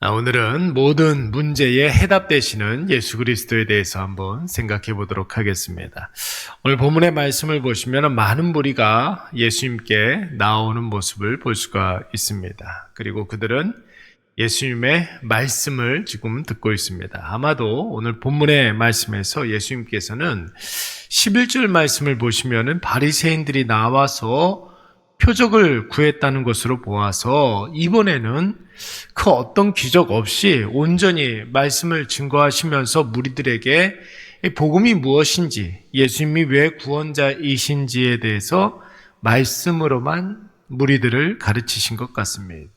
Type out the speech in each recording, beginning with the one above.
아, 오늘은 모든 문제에 해답 되시는 예수 그리스도에 대해서 한번 생각해 보도록 하겠습니다. 오늘 본문의 말씀을 보시면 많은 무리가 예수님께 나오는 모습을 볼 수가 있습니다. 그리고 그들은 예수님의 말씀을 지금 듣고 있습니다. 아마도 오늘 본문의 말씀에서 예수님께서는 11절 말씀을 보시면은 바리새인들이 나와서 표적을 구했다는 것으로 보아서 이번에는 그 어떤 기적 없이 온전히 말씀을 증거하시면서 무리들에게 이 복음이 무엇인지 예수님이 왜 구원자이신지에 대해서 말씀으로만 무리들을 가르치신 것 같습니다.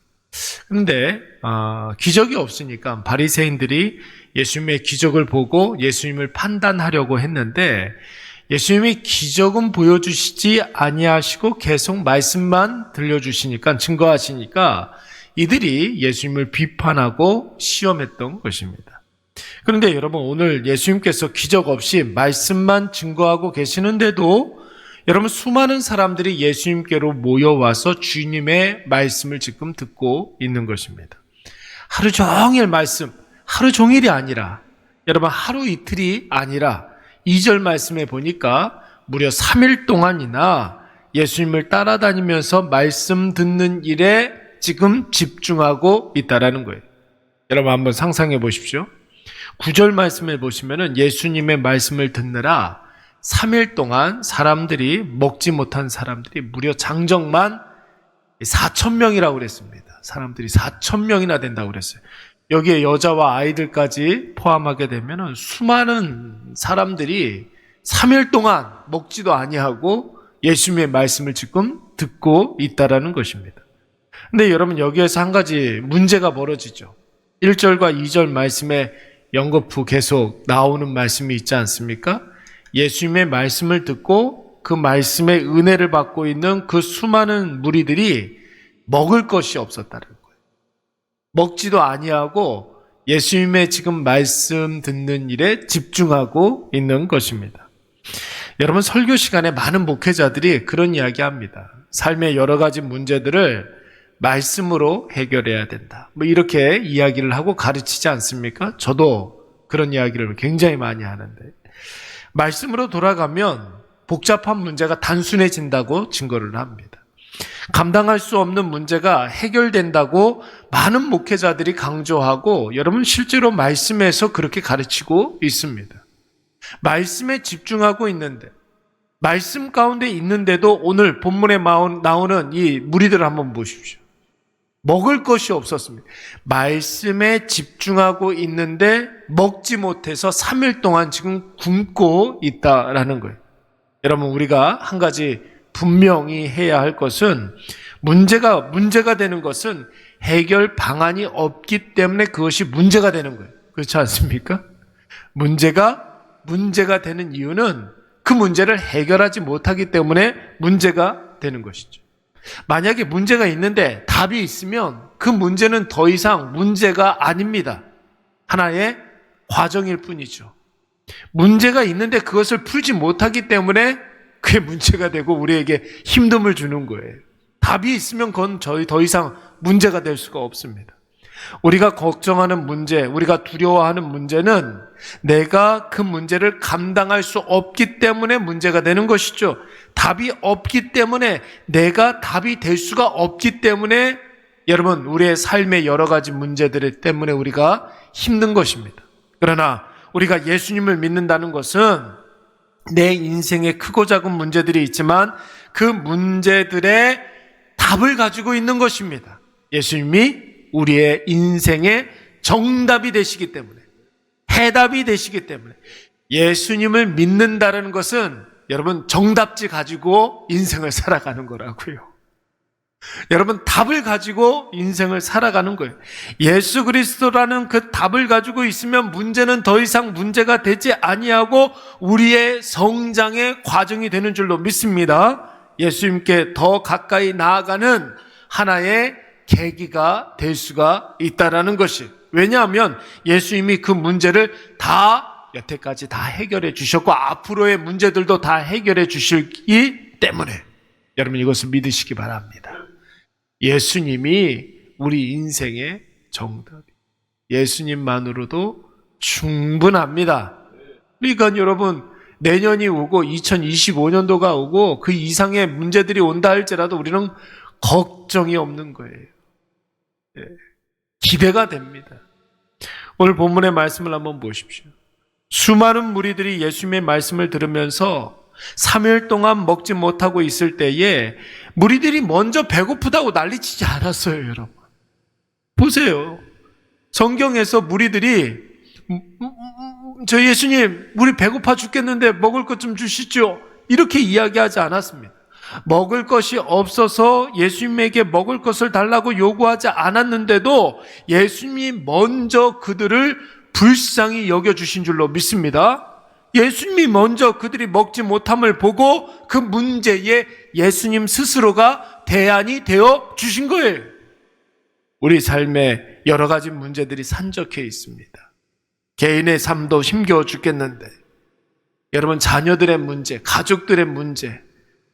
그런데 어, 기적이 없으니까 바리새인들이 예수님의 기적을 보고 예수님을 판단하려고 했는데 예수님이 기적은 보여주시지 아니하시고 계속 말씀만 들려주시니까 증거하시니까 이들이 예수님을 비판하고 시험했던 것입니다. 그런데 여러분 오늘 예수님께서 기적 없이 말씀만 증거하고 계시는데도 여러분 수많은 사람들이 예수님께로 모여와서 주님의 말씀을 지금 듣고 있는 것입니다. 하루 종일 말씀, 하루 종일이 아니라 여러분 하루 이틀이 아니라 2절 말씀에 보니까 무려 3일 동안이나 예수님을 따라다니면서 말씀 듣는 일에 지금 집중하고 있다라는 거예요. 여러분 한번 상상해 보십시오. 9절 말씀을 보시면은 예수님의 말씀을 듣느라 3일 동안 사람들이 먹지 못한 사람들이 무려 장정만 4천 명이라고 그랬습니다. 사람들이 4천 명이나 된다고 그랬어요. 여기에 여자와 아이들까지 포함하게 되면 수많은 사람들이 3일 동안 먹지도 아니하고 예수님의 말씀을 지금 듣고 있다라는 것입니다. 근데 여러분 여기에서 한 가지 문제가 벌어지죠. 1절과 2절 말씀에 연거푸 계속 나오는 말씀이 있지 않습니까? 예수님의 말씀을 듣고 그 말씀의 은혜를 받고 있는 그 수많은 무리들이 먹을 것이 없었다는 먹지도 아니하고 예수님의 지금 말씀 듣는 일에 집중하고 있는 것입니다. 여러분 설교 시간에 많은 목회자들이 그런 이야기 합니다. 삶의 여러 가지 문제들을 말씀으로 해결해야 된다. 뭐 이렇게 이야기를 하고 가르치지 않습니까? 저도 그런 이야기를 굉장히 많이 하는데 말씀으로 돌아가면 복잡한 문제가 단순해진다고 증거를 합니다. 감당할 수 없는 문제가 해결된다고 많은 목회자들이 강조하고 여러분 실제로 말씀에서 그렇게 가르치고 있습니다. 말씀에 집중하고 있는데 말씀 가운데 있는데도 오늘 본문에 나오는 이 무리들 한번 보십시오. 먹을 것이 없었습니다. 말씀에 집중하고 있는데 먹지 못해서 3일 동안 지금 굶고 있다라는 거예요. 여러분 우리가 한 가지 분명히 해야 할 것은 문제가 문제가 되는 것은 해결 방안이 없기 때문에 그것이 문제가 되는 거예요. 그렇지 않습니까? 문제가 문제가 되는 이유는 그 문제를 해결하지 못하기 때문에 문제가 되는 것이죠. 만약에 문제가 있는데 답이 있으면 그 문제는 더 이상 문제가 아닙니다. 하나의 과정일 뿐이죠. 문제가 있는데 그것을 풀지 못하기 때문에 그게 문제가 되고 우리에게 힘듦을 주는 거예요. 답이 있으면 그건 저희 더 이상 문제가 될 수가 없습니다. 우리가 걱정하는 문제, 우리가 두려워하는 문제는 내가 그 문제를 감당할 수 없기 때문에 문제가 되는 것이죠. 답이 없기 때문에 내가 답이 될 수가 없기 때문에 여러분, 우리의 삶의 여러 가지 문제들 때문에 우리가 힘든 것입니다. 그러나 우리가 예수님을 믿는다는 것은 내 인생에 크고 작은 문제들이 있지만 그 문제들의 답을 가지고 있는 것입니다. 예수님이 우리의 인생의 정답이 되시기 때문에, 해답이 되시기 때문에, 예수님을 믿는다는 것은 여러분 정답지 가지고 인생을 살아가는 거라고요. 여러분 답을 가지고 인생을 살아가는 거예요. 예수 그리스도라는 그 답을 가지고 있으면 문제는 더 이상 문제가 되지 아니하고 우리의 성장의 과정이 되는 줄로 믿습니다. 예수님께 더 가까이 나아가는 하나의 계기가 될 수가 있다라는 것이. 왜냐하면 예수님이 그 문제를 다 여태까지 다 해결해 주셨고 앞으로의 문제들도 다 해결해 주시기 때문에 여러분 이것을 믿으시기 바랍니다. 예수님이 우리 인생의 정답이. 예수님만으로도 충분합니다. 그러니까 여러분 내년이 오고 2025년도가 오고 그 이상의 문제들이 온다 할지라도 우리는 걱정이 없는 거예요. 예. 기대가 됩니다. 오늘 본문의 말씀을 한번 보십시오. 수많은 무리들이 예수님의 말씀을 들으면서 3일 동안 먹지 못하고 있을 때에 무리들이 먼저 배고프다고 난리치지 않았어요, 여러분. 보세요. 성경에서 무리들이 음, 음, 음, 저 예수님, 우리 배고파 죽겠는데 먹을 것 좀 주시죠. 이렇게 이야기하지 않았습니다. 먹을 것이 없어서 예수님에게 먹을 것을 달라고 요구하지 않았는데도 예수님이 먼저 그들을 불쌍히 여겨주신 줄로 믿습니다. 예수님이 먼저 그들이 먹지 못함을 보고 그 문제에 예수님 스스로가 대안이 되어 주신 거예요. 우리 삶에 여러 가지 문제들이 산적해 있습니다. 개인의 삶도 힘겨워 죽겠는데, 여러분 자녀들의 문제, 가족들의 문제,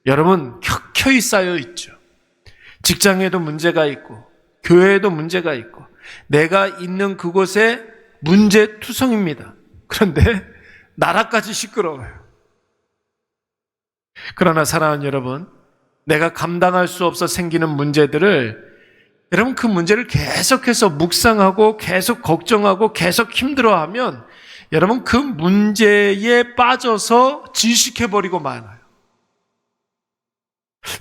여러분 켜켜이 쌓여 있죠. 직장에도 문제가 있고, 교회에도 문제가 있고, 내가 있는 그곳에 문제 투성입니다. 그런데 나라까지 시끄러워요. 그러나 사랑하는 여러분, 내가 감당할 수 없어 생기는 문제들을 여러분 그 문제를 계속해서 묵상하고 계속 걱정하고 계속 힘들어하면 여러분 그 문제에 빠져서 질식해버리고 마나요.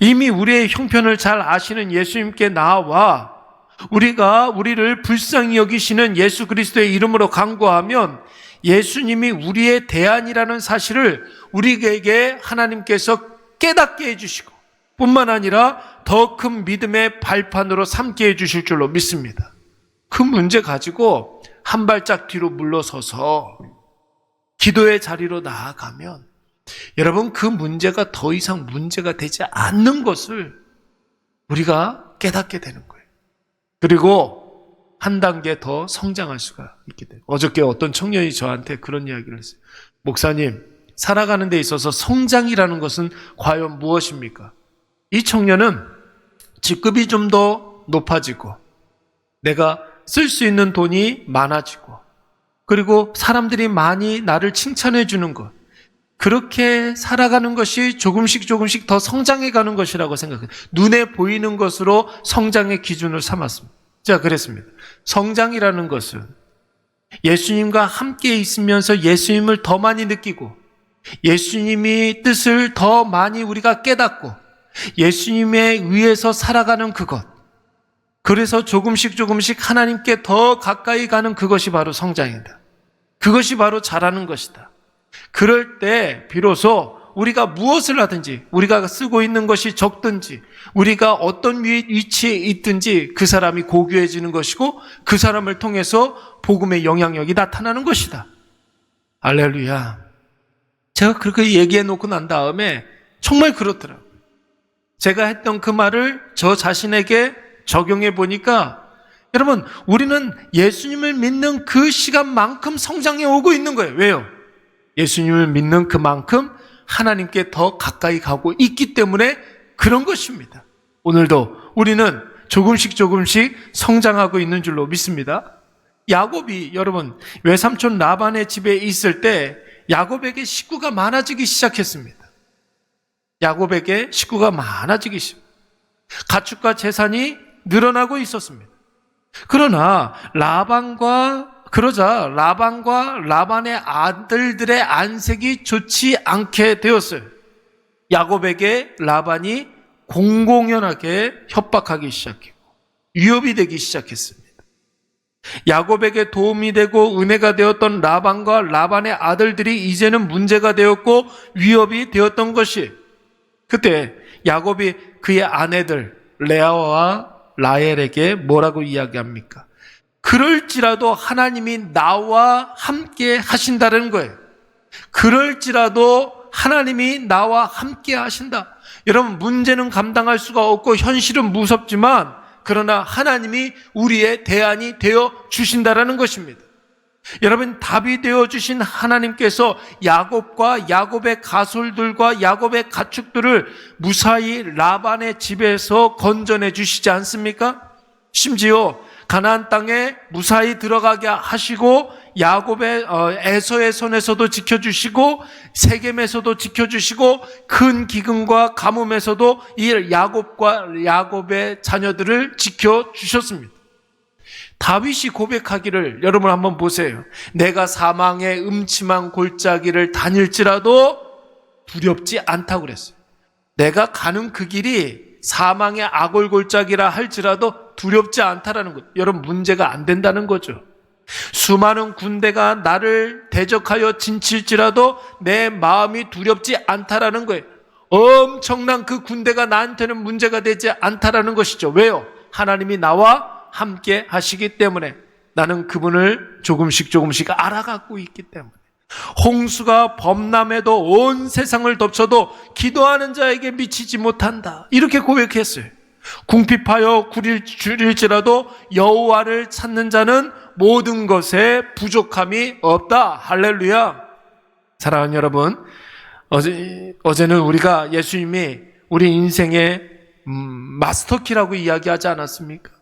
이미 우리의 형편을 잘 아시는 예수님께 나와 우리가 우리를 불쌍히 여기시는 예수 그리스도의 이름으로 간구하면 예수님이 우리의 대안이라는 사실을 우리에게 하나님께서 깨닫게 해주시고 뿐만 아니라 더 큰 믿음의 발판으로 삼게 해주실 줄로 믿습니다. 그 문제 가지고 한 발짝 뒤로 물러서서 기도의 자리로 나아가면 여러분 그 문제가 더 이상 문제가 되지 않는 것을 우리가 깨닫게 되는 거예요. 그리고 한 단계 더 성장할 수가 있게 돼요. 어저께 어떤 청년이 저한테 그런 이야기를 했어요. 목사님, 살아가는 데 있어서 성장이라는 것은 과연 무엇입니까? 이 청년은 직급이 좀 더 높아지고 내가 쓸 수 있는 돈이 많아지고 그리고 사람들이 많이 나를 칭찬해 주는 것 그렇게 살아가는 것이 조금씩 조금씩 더 성장해 가는 것이라고 생각해요. 눈에 보이는 것으로 성장의 기준을 삼았습니다. 자, 그랬습니다. 성장이라는 것은 예수님과 함께 있으면서 예수님을 더 많이 느끼고 예수님이 뜻을 더 많이 우리가 깨닫고 예수님에 의해서 살아가는 그것. 그래서 조금씩 조금씩 하나님께 더 가까이 가는 그것이 바로 성장이다. 그것이 바로 잘하는 것이다. 그럴 때 비로소 우리가 무엇을 하든지 우리가 쓰고 있는 것이 적든지 우리가 어떤 위치에 있든지 그 사람이 고귀해지는 것이고 그 사람을 통해서 복음의 영향력이 나타나는 것이다. 알렐루야. 제가 그렇게 얘기해 놓고 난 다음에 정말 그렇더라고요. 제가 했던 그 말을 저 자신에게 적용해 보니까 여러분, 우리는 예수님을 믿는 그 시간만큼 성장해 오고 있는 거예요. 왜요? 예수님을 믿는 그만큼 하나님께 더 가까이 가고 있기 때문에 그런 것입니다. 오늘도 우리는 조금씩 조금씩 성장하고 있는 줄로 믿습니다. 야곱이 여러분 외삼촌 라반의 집에 있을 때 야곱에게 식구가 많아지기 시작했습니다. 야곱에게 식구가 많아지기 시작. 가축과 재산이 늘어나고 있었습니다. 그러나 라반과 그러자 라반과 라반의 아들들의 안색이 좋지 않게 되었어요. 야곱에게 라반이 공공연하게 협박하기 시작했고 위협이 되기 시작했습니다. 야곱에게 도움이 되고 은혜가 되었던 라반과 라반의 아들들이 이제는 문제가 되었고 위협이 되었던 것이 그때 야곱이 그의 아내들 레아와 라헬에게 뭐라고 이야기합니까? 그럴지라도 하나님이 나와 함께 하신다는 거예요. 그럴지라도 하나님이 나와 함께 하신다. 여러분, 문제는 감당할 수가 없고 현실은 무섭지만 그러나 하나님이 우리의 대안이 되어 주신다라는 것입니다. 여러분 답이 되어 주신 하나님께서 야곱과 야곱의 가솔들과 야곱의 가축들을 무사히 라반의 집에서 건져내 주시지 않습니까? 심지어 가나안 땅에 무사히 들어가게 하시고 야곱의 어, 에서의 손에서도 지켜주시고 세겜에서도 지켜주시고 큰 기근과 가뭄에서도 이 야곱과 야곱의 자녀들을 지켜 주셨습니다. 다윗이 고백하기를 여러분 한번 보세요. 내가 사망의 음침한 골짜기를 다닐지라도 두렵지 않다고 그랬어요. 내가 가는 그 길이 사망의 악골 골짜기라 할지라도 두렵지 않다라는 것. 여러분 문제가 안 된다는 거죠. 수많은 군대가 나를 대적하여 진칠지라도 내 마음이 두렵지 않다라는 거예요. 엄청난 그 군대가 나한테는 문제가 되지 않다라는 것이죠. 왜요? 하나님이 나와 함께 하시기 때문에 나는 그분을 조금씩 조금씩 알아가고 있기 때문에 홍수가 범람해도 온 세상을 덮쳐도 기도하는 자에게 미치지 못한다. 이렇게 고백했어요. 궁핍하여 구릴 줄일지라도 여호와를 찾는 자는 모든 것에 부족함이 없다. 할렐루야. 사랑하는 여러분, 어제, 어제는 우리가 예수님이 우리 인생의 음, 마스터키라고 이야기하지 않았습니까?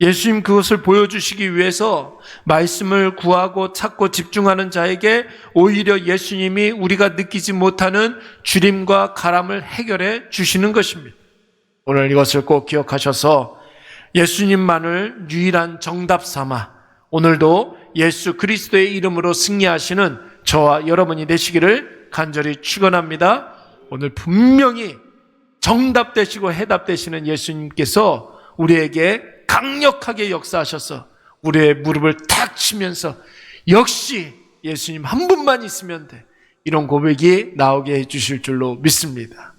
예수님 그것을 보여주시기 위해서 말씀을 구하고 찾고 집중하는 자에게 오히려 예수님이 우리가 느끼지 못하는 주림과 가람을 해결해 주시는 것입니다. 오늘 이것을 꼭 기억하셔서 예수님만을 유일한 정답 삼아 오늘도 예수 그리스도의 이름으로 승리하시는 저와 여러분이 되시기를 간절히 축원합니다. 오늘 분명히 정답 되시고 해답 되시는 예수님께서 우리에게 강력하게 역사하셔서 우리의 무릎을 탁 치면서 역시 예수님 한 분만 있으면 돼. 이런 고백이 나오게 해 주실 줄로 믿습니다.